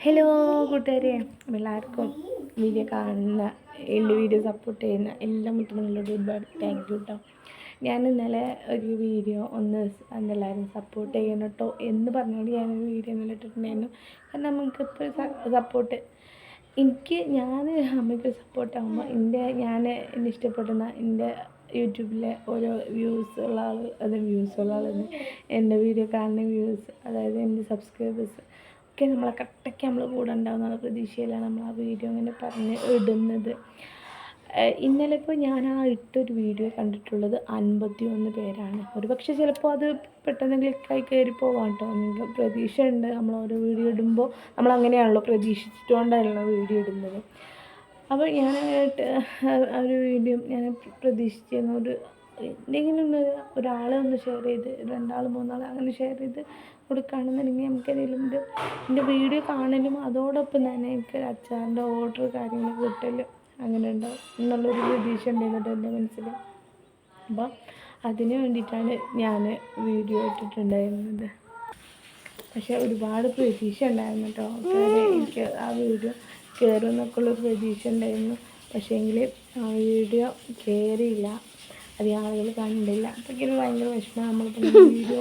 Hello കൂട്ടുകാരെ. എല്ലാവർക്കും video കാണുന്ന എന്റെ വീഡിയോ സപ്പോർട്ട് ചെയ്യുന്ന എല്ലാ മുട്ടുകളോടും ഒരുപാട് താങ്ക് യു കേട്ടോ ഞാൻ ഇന്നലെ ഒരു വീഡിയോ ഒന്ന് എല്ലാവരും സപ്പോർട്ട് ചെയ്യണം കേട്ടോ എന്ന് പറഞ്ഞുകൊണ്ട് ഞാനൊരു വീഡിയോ ഇന്നലെ ഇട്ടിട്ടുണ്ടായിരുന്നു. കാരണം നമുക്കിപ്പോൾ സപ്പോർട്ട് എനിക്ക് ഞാൻ അമ്മയ്ക്ക് സപ്പോർട്ടാകുമ്പോൾ എന്റെ ഞാൻ എന്നെ ഇഷ്ടപ്പെടുന്ന എന്റെ യൂട്യൂബിലെ ഓരോ വ്യൂസ് ഉള്ള ആൾ അത് വ്യൂസ് ഉള്ള ആൾ എന്റെ വീഡിയോ കാണുന്ന വ്യൂസ് അതായത് എന്റെ സബ്സ്ക്രൈബേഴ്സ് ഒക്കെ നമ്മളെ കട്ടയ്ക്ക് നമ്മൾ കൂടെ ഉണ്ടാവുന്ന പ്രതീക്ഷയിലാണ് നമ്മൾ ആ വീഡിയോ അങ്ങനെ പറഞ്ഞ് ഇടുന്നത്. ഇന്നലെ ഇപ്പോൾ ഞാൻ ആ ഇട്ടൊരു വീഡിയോ കണ്ടിട്ടുള്ളത് അൻപത്തി ഒന്ന് പേരാണ്. ഒരു പക്ഷേ ചിലപ്പോൾ അത് പെട്ടെന്ന് ക്ലിക്കായി കയറി പോകാം കേട്ടോ നിങ്ങൾക്ക് പ്രതീക്ഷ ഉണ്ട് നമ്മൾ ഓരോ വീഡിയോ ഇടുമ്പോൾ നമ്മൾ അങ്ങനെയാണല്ലോ പ്രതീക്ഷിച്ചുകൊണ്ടാണല്ലോ വീഡിയോ ഇടുന്നത്. അപ്പോൾ ആ ഒരു വീഡിയോ ഞാൻ പ്രതീക്ഷിച്ചിരുന്ന. ഒരു എന്തെങ്കിലും ഒരാളെ ഒന്ന് ഷെയർ ചെയ്ത് രണ്ടാൾ മൂന്നാൾ അങ്ങനെ ഷെയർ ചെയ്ത് കൊടുക്കുകയാണെന്നുണ്ടെങ്കിൽ നമുക്കെന്തെങ്കിലും ഇത് എന്റെ വീഡിയോ കാണലും അതോടൊപ്പം തന്നെ എനിക്ക് അച്ചാറിന്റെ ഓർഡർ കാര്യങ്ങൾ കിട്ടലും അങ്ങനെ ഉണ്ടാവും എന്നുള്ളൊരു പ്രതീക്ഷ ഉണ്ടായിരുന്നു എന്റെ മനസ്സിൽ. അപ്പോൾ അതിന് വേണ്ടിയിട്ടാണ് ഞാൻ വീഡിയോ ഇട്ടിട്ടുണ്ടായിരുന്നത്. പക്ഷേ ഒരുപാട് പ്രതീക്ഷ ഉണ്ടായിരുന്നു കേട്ടോ. എനിക്ക് ആ വീഡിയോ കയറും എന്നൊക്കെ ഉള്ള പ്രതീക്ഷ ഉണ്ടായിരുന്നു. പക്ഷേ എങ്കിൽ ആ വീഡിയോ കയറിയില്ല. അധികം ആളുകൾ കണ്ടില്ല അതൊക്കെ ഒരു ഭയങ്കര വിഷമം. നമ്മളിപ്പോൾ വീഡിയോ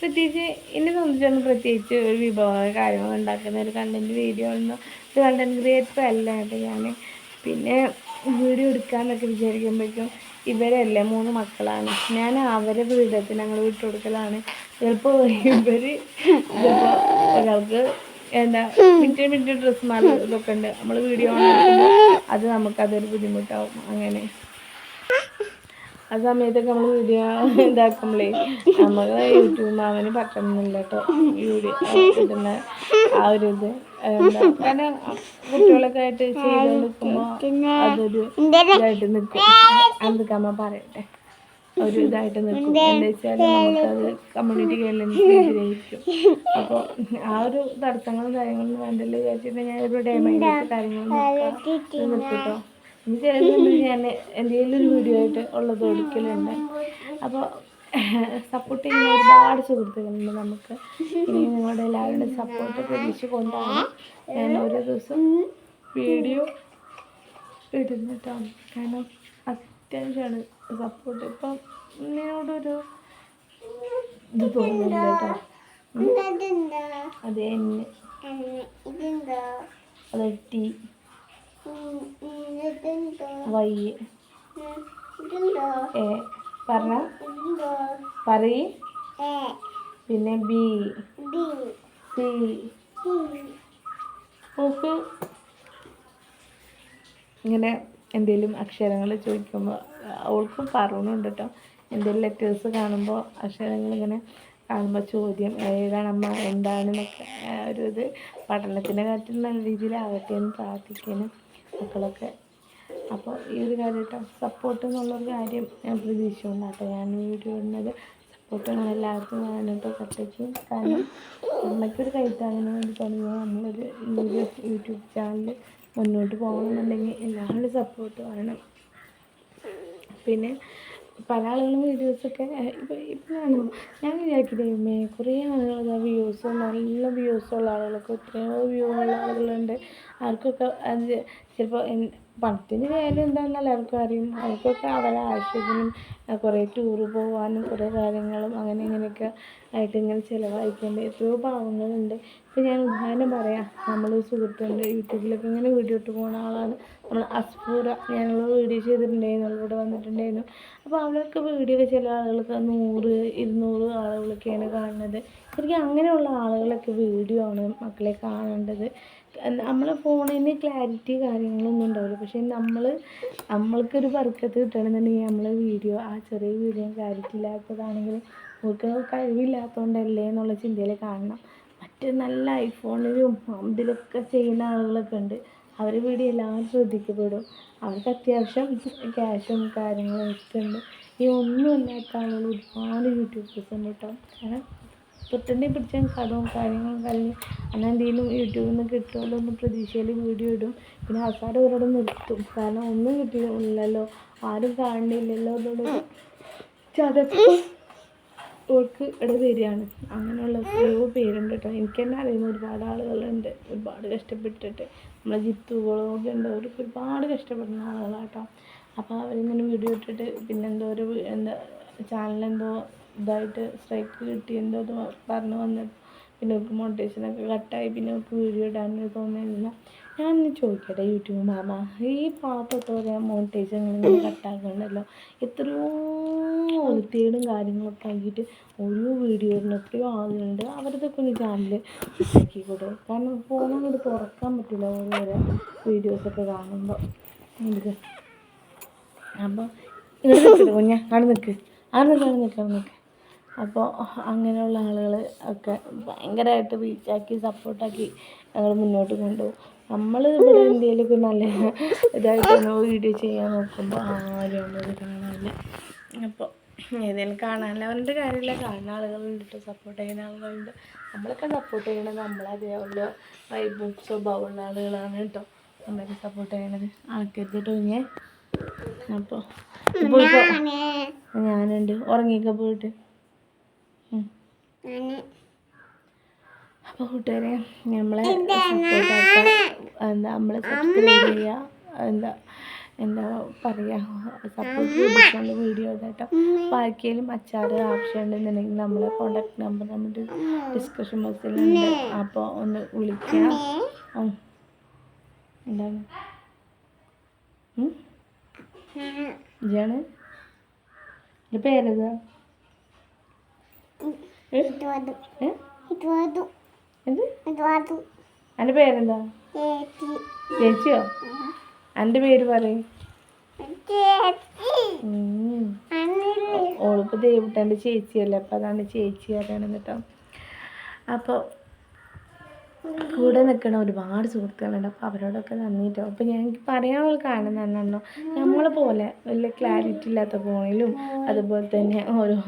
പ്രത്യേകിച്ച് എന്നെ സംബന്ധിച്ചൊന്നും പ്രത്യേകിച്ച് ഒരു വിഭവ കാര്യങ്ങൾ ഉണ്ടാക്കുന്ന ഒരു കണ്ടന്റ് വീഡിയോ ഒന്നും ഒരു കണ്ടന്റ് ക്രിയേറ്റർ അല്ല കേട്ടോ ഞാൻ പിന്നെ വീഡിയോ എടുക്കാമെന്നൊക്കെ വിചാരിക്കുമ്പോഴേക്കും ഇവരല്ലേ മൂന്ന് മക്കളാണ്. ഞാൻ അവരെ വീടത്തിന് ഞങ്ങൾ വിട്ടുകൊടുക്കലാണ്. ചിലപ്പോൾ ഇവർ ഒരാൾക്ക് എന്താ മിനിറ്റ് മിനിറ്റ് ഡ്രസ്സ് മാറി ഇതൊക്കെ ഉണ്ട്. നമ്മൾ വീഡിയോ അത് നമുക്കതൊരു ബുദ്ധിമുട്ടാവും. അങ്ങനെ. ആ സമയത്തൊക്കെ നമ്മൾ വീഡിയോ ഇതാക്കുമ്പോഴേ നമ്മൾ യൂട്യൂബ് മാമന് പറ്റണമെന്നില്ല കേട്ടോ വീഡിയോ ആ ഒരു ഇത്. കുട്ടികളൊക്കെ ആയിട്ട് ചെയ്ത് നിൽക്കുമ്പോൾ അതൊരു ഇതായിട്ട് നിൽക്കും എന്തൊക്കെ അമ്മ പറയട്ടെ. ഒരു ഇതായിട്ട് നിൽക്കും എന്താ വെച്ചാൽ നമുക്കത് കമ്മ്യൂണിറ്റി ഗൈഡൻസിനെതിരായിരിക്കും അപ്പോൾ ആ ഒരു തടസ്സങ്ങളും കാര്യങ്ങളും വേണ്ടല്ലോ വിചാരിച്ചിട്ട് ഞാൻ ഒരു ഡേമൈൻഡ് കാര്യങ്ങളും നിർത്തിട്ടോ. ഇനി ചിലപ്പോൾ ഞാൻ എന്തെങ്കിലും ഒരു വീഡിയോ ആയിട്ട് ഉള്ളത് എടുക്കലുണ്ട്. അപ്പോൾ സപ്പോർട്ട് ചെയ്യുന്ന ഒരുപാട് സുഹൃത്തുക്കളുണ്ട് നമുക്ക്. ഇനി നിങ്ങളുടെ എല്ലാവരുടെയും സപ്പോർട്ട് പ്രതീക്ഷിച്ചുകൊണ്ടാണ് ഞാൻ ഓരോ ദിവസം വീഡിയോ ഇടുന്നിട്ടാണ് കാരണം അത്യാവശ്യമാണ് സപ്പോർട്ട് ഇപ്പം എന്നോടൊരു ഇത് തോന്നുന്നില്ല കേട്ടോ. അത് എന്നെ. അത് ടി. വൈ. എ. പറഞ്ഞ. പറയി. പിന്നെ ബി. സി നോക്ക് ഇങ്ങനെ എന്തെങ്കിലും അക്ഷരങ്ങൾ ചോദിക്കുമ്പോൾ അവൾക്കും പറയണുണ്ട് കേട്ടോ എന്തെങ്കിലും ലെറ്റേഴ്സ് കാണുമ്പോൾ അക്ഷരങ്ങൾ ഇങ്ങനെ കാണുമ്പോൾ ചോദ്യം ഏതാണമ്മ എന്താണെന്നൊക്കെ ആ ഒരു ഇത് പഠനത്തിന്റെ കാര്യത്തിൽ നല്ല രീതിയിലാവട്ടെ എന്ന് പ്രാർത്ഥിക്കാനും മക്കളൊക്കെ. അപ്പോൾ ഈ ഒരു കാര്യം സപ്പോർട്ട് എന്നുള്ളൊരു കാര്യം ഞാൻ പ്രതീക്ഷിച്ചുകൊണ്ടാട്ടോ ഞാൻ വീഡിയോ ഇടുന്നത് സപ്പോർട്ട് വേണം കേട്ടോ കട്ടയ്ക്ക് കാരണം അമ്മയ്ക്കൊരു കൈത്താങ്ങിന് വേണ്ടി തുടങ്ങിയ നമ്മളൊരു യൂട്യൂബ് ചാനൽ മുന്നോട്ട് പോകണമെന്നുണ്ടെങ്കിൽ എല്ലാവരുടെ സപ്പോർട്ട് വേണം. പിന്നെ പല ആളുകളും വീഡിയോസൊക്കെ ഇപ്പോൾ കാണുമ്പോൾ ഞാൻ വിചാരിക്കില്ലേ കുറേ ആളുകൾ വ്യൂസ് നല്ല വ്യൂസുള്ള ആളുകളൊക്കെ എത്രയോ വ്യൂ ഉള്ള ആളുകളുണ്ട്. അവർക്കൊക്കെ അത് ചിലപ്പോൾ പണത്തിന് വാല്യൂ എന്താണെന്ന് അവർക്ക് അറിയും. അവർക്കൊക്കെ അവരെ ആവശ്യത്തിനും കുറേ ടൂറ് പോകാനും കുറേ കാര്യങ്ങളും അങ്ങനെ ഇങ്ങനെയൊക്കെ ആയിട്ട് ഇങ്ങനെ ചിലവഴിക്കേണ്ട എത്രയോ പാവങ്ങളുണ്ട് ഇപ്പം ഞാൻ ഉദാഹരണം പറയാം. നമ്മൾ സുഹൃത്തുണ്ട് യൂട്യൂബിലൊക്കെ ഇങ്ങനെ വീഡിയോ ഇട്ട് പോകുന്ന ആളാണ്. നമ്മൾ അസ്ഫൂറ ഞാനുള്ള വീഡിയോ ചെയ്തിട്ടുണ്ടായിരുന്നു. അവളിവിടെ വന്നിട്ടുണ്ടായിരുന്നു. അപ്പോൾ അവളൊക്കെ വീഡിയോ ഒക്കെ ചില ആളുകൾക്ക് നൂറ് ഇരുന്നൂറ് ആളുകളൊക്കെയാണ് കാണുന്നത്. ശരിക്കും അങ്ങനെയുള്ള ആളുകളൊക്കെ വീഡിയോ ആണ് മക്കളെ കാണേണ്ടത്. നമ്മളെ ഫോണിന് ക്ലാരിറ്റി കാര്യങ്ങളൊന്നും ഉണ്ടാവില്ല. പക്ഷേ നമ്മൾ നമ്മൾക്കൊരു ബർക്കത്ത് കിട്ടണമെന്നുണ്ടെങ്കിൽ നമ്മൾ വീഡിയോ ആ ചെറിയ വീഡിയോ ക്ലാരിറ്റി ഇല്ലാത്തതാണെങ്കിൽ നമുക്ക് കഴിവില്ലാത്തതുകൊണ്ടല്ലേ എന്നുള്ള ചിന്തയിൽ കാണണം. മറ്റ് നല്ല ഐഫോണിലും ഇതിലൊക്കെ ചെയ്യുന്ന ആളുകളൊക്കെ ഉണ്ട്. അവർ വീഡിയോ എല്ലാവരും ശ്രദ്ധിക്കപ്പെടും. അവർക്ക് അത്യാവശ്യം ക്യാഷും കാര്യങ്ങളും ഒക്കെ ഉണ്ട്. ഈ ഒന്നും ഇല്ലാത്ത ആളുകൾ ഒരുപാട് യൂട്യൂബേഴ്സ് ഉണ്ട് കേട്ടോ. കാരണം പിടിച്ച കടവും കാര്യങ്ങളും കല്ല് അങ്ങനെ എന്തെങ്കിലും യൂട്യൂബിൽ നിന്ന് കിട്ടുമല്ലോ എന്ന് പ്രതീക്ഷയിൽ വീഡിയോ ഇടും. പിന്നെ അവസാനം അവരോട് നിർത്തും. കാരണം ഒന്നും കിട്ടിയില്ലല്ലോ. ആരും കാണുന്നില്ലല്ലോ എന്നുള്ളത് ചതപ്പ് ഓർക്ക് ഇവിടെ വരികയാണ്. അങ്ങനെയുള്ള എത്രയോ പേരുണ്ട് കേട്ടോ. എനിക്ക് തന്നെ അറിയുന്ന ഒരുപാട് ആളുകളുണ്ട്. ഒരുപാട് കഷ്ടപ്പെട്ടിട്ട് നമ്മളെ ജിത്തുകളൊക്കെ ഉണ്ട് അവർക്ക് ഒരുപാട് കഷ്ടപ്പെടുന്ന ആളുകളാട്ടോ അപ്പോൾ അവരിങ്ങനെ വീഡിയോ ഇട്ടിട്ട് പിന്നെന്തോ ഒരു എന്താ ചാനലെന്തോ ഇതായിട്ട് സ്ട്രൈക്ക് കിട്ടി എന്തോ പറഞ്ഞു വന്നിട്ട് പിന്നെ അവർക്ക് മോട്ടിവേഷനൊക്കെ കട്ടായി പിന്നെ അവർക്ക് വീഡിയോ ഇടാനൊരു തോന്നുന്നില്ല ഒന്ന് ചോദിക്കട്ടെ യൂട്യൂബ് മാമ ഈ പാവപ്പെട്ടവരെ മോണിറ്റേഷൻ ഇങ്ങനെ കട്ടാക്കണ്ടല്ലോ എത്രയോ തേടും കാര്യങ്ങളൊക്കെ ആക്കിയിട്ട് ഓരോ വീഡിയോയിലും എത്രയോ ആളുകളുണ്ട്. അവരതൊക്കെ ഒന്ന് ചാനൽ കൊടുക്കും കാരണം ഫോൺ അങ്ങോട്ട് തുറക്കാൻ പറ്റില്ല ഓരോരോ വീഡിയോസൊക്കെ കാണുമ്പോൾ അപ്പോൾ ഇവിടെ നിൽക്കില്ല കുഞ്ഞ. അവിടെ നിൽക്ക് അവിടെ നിൽക്ക് അവിടെ നിൽക്ക് അവിടെ നിൽക്ക് അപ്പോൾ അങ്ങനെയുള്ള ആളുകൾ ഒക്കെ ഭയങ്കരമായിട്ട് റീച്ചാക്കി സപ്പോർട്ടാക്കി ഞങ്ങൾ മുന്നോട്ട് കൊണ്ടുപോകും നമ്മൾ ഇവിടെ എന്തെങ്കിലുമൊക്കെ നല്ല ഇതായിട്ടാണ് വീഡിയോ ചെയ്യാൻ നോക്കുമ്പോൾ ആരും നമ്മളത് കാണാനില്ല. അപ്പോൾ ഏതെങ്കിലും കാണാനില്ല അവരുടെ കാര്യമില്ല. കാണുന്ന ആളുകളുണ്ട് കേട്ടോ സപ്പോർട്ട് ചെയ്യുന്ന ആളുകളുണ്ട്. നമ്മളൊക്കെ സപ്പോർട്ട് ചെയ്യണത് നമ്മളതേപോലെ വൈബും സ്വഭാവമുള്ള ആളുകളാണ് കേട്ടോ നമ്മളൊക്കെ സപ്പോർട്ട് ചെയ്യണത് ആൾക്കരുത് കേട്ടോ ഞാൻ അപ്പോൾ ഞാനുണ്ട്. ഉറങ്ങിയൊക്കെ പോയിട്ട്. അപ്പോൾ കൂട്ടുകാരെ നമ്മളെ എന്താ നമ്മളെ സബ്സ്ക്രൈബ് ചെയ്യുക എന്താ എന്താ പറയുക സപ്പോർട്ട് ചെയ്തിട്ടുണ്ട് വീഡിയോ കേട്ടോ. അപ്പോൾ ആർക്കെങ്കിലും അച്ചാറ് ആവശ്യമുണ്ടെന്നുണ്ടെങ്കിൽ നമ്മളെ കോണ്ടാക്ട് നമ്പർ നമ്മുടെ ഡിസ്കഷൻ ബോക്സിലുണ്ട് അപ്പോൾ ഒന്ന് വിളിക്കുക. എന്താണ്? ഇതാണ് എന്റെ പേരേതാ എന്റെ പേരെന്താ? ചേച്ചിയോ? അന്റെ പേര് പറയും. ഓളിപ്പോ ദേവിട്ടന്റെ ചേച്ചിയല്ലേ അപ്പോൾ അതാണ് ചേച്ചി അറിയണം കേട്ടോ. അപ്പോൾ കൂടെ നിൽക്കണ ഒരുപാട് സുഹൃത്തുക്കളുണ്ട്. അപ്പോൾ അവരോടൊക്കെ നന്ദി കേട്ടോ അപ്പോൾ ഞാൻ എനിക്ക് പറയാനുള്ള കാരണം എന്താണെന്നോ നമ്മളെ പോലെ വലിയ ക്ലാരിറ്റി ഇല്ലാത്ത ഫോണിലും അതുപോലെ തന്നെ ഓരോ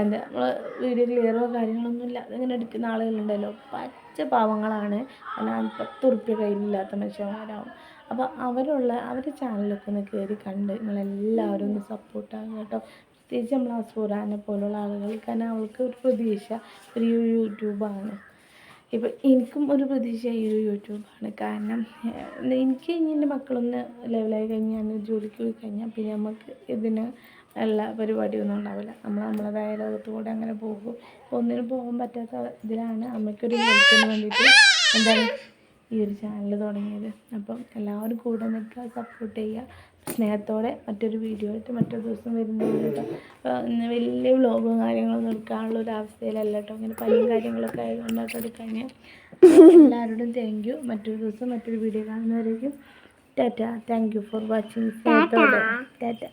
എന്താ നമ്മൾ വീഡിയോ ക്ലിയറോ കാര്യങ്ങളൊന്നും ഇല്ലാതെ ഇങ്ങനെ എടുക്കുന്ന ആളുകളുണ്ടല്ലോ. പച്ച പാവങ്ങളാണ്. അല്ല പത്ത് ഉറുപ്പ്യ കയ്യിലില്ലാത്ത മനുഷ്യന്മാരാവും. അപ്പോൾ അവരുള്ള അവരുടെ ചാനലൊക്കെ ഒന്ന് കയറി കണ്ട് നിങ്ങളെല്ലാവരും ഒന്ന് സപ്പോർട്ടാകും കേട്ടോ. പ്രത്യേകിച്ച് നമ്മൾ അസൂറാനെ പോലുള്ള ആളുകൾ കാരണം അവൾക്ക് ഒരു പ്രതീക്ഷ. ഒരു യൂട്യൂബാണ്. ഇപ്പം എനിക്കും ഒരു പ്രതീക്ഷ ഈ ഒരു യൂട്യൂബാണ്. കാരണം എനിക്ക് ഇനി എന്റെ മക്കളൊന്ന് ലെവലായി കഴിഞ്ഞാൽ ജോലിക്ക് പോയി കഴിഞ്ഞാൽ പിന്നെ നമുക്ക് ഇതിന് എല്ലാ പരിപാടിയൊന്നും ഉണ്ടാവില്ല. നമ്മൾ നമ്മളതായ ലോകത്തുകൂടെ അങ്ങനെ പോകും. ഒന്നിനും പോകാൻ പറ്റാത്ത ഇതിലാണ് അമ്മയ്ക്കൊരു ഹെൽപ്പിന് വേണ്ടിയിട്ട് എന്താണ് ഈ ഒരു ചാനൽ തുടങ്ങിയത്. അപ്പം എല്ലാവരും കൂടെ നിൽക്കുക സപ്പോർട്ട് ചെയ്യുക. സ്നേഹത്തോടെ മറ്റൊരു വീഡിയോ ആയിട്ട് മറ്റൊരു ദിവസം വരുന്നത് കേട്ടോ ഇന്ന് വലിയ വ്ലോഗും കാര്യങ്ങളൊന്നും എടുക്കാനുള്ള ഒരു അവസ്ഥയിലല്ല കേട്ടോ ഇങ്ങനെ പല കാര്യങ്ങളൊക്കെ ആയതുകൊണ്ടാട്ടോ എടുക്കാൻ എല്ലാവരോടും താങ്ക് യു മറ്റൊരു ദിവസം മറ്റൊരു video കാണുന്നവരേക്കും tata. Thank you for watching സ്നേഹത്തോടെ. ടാറ്റ.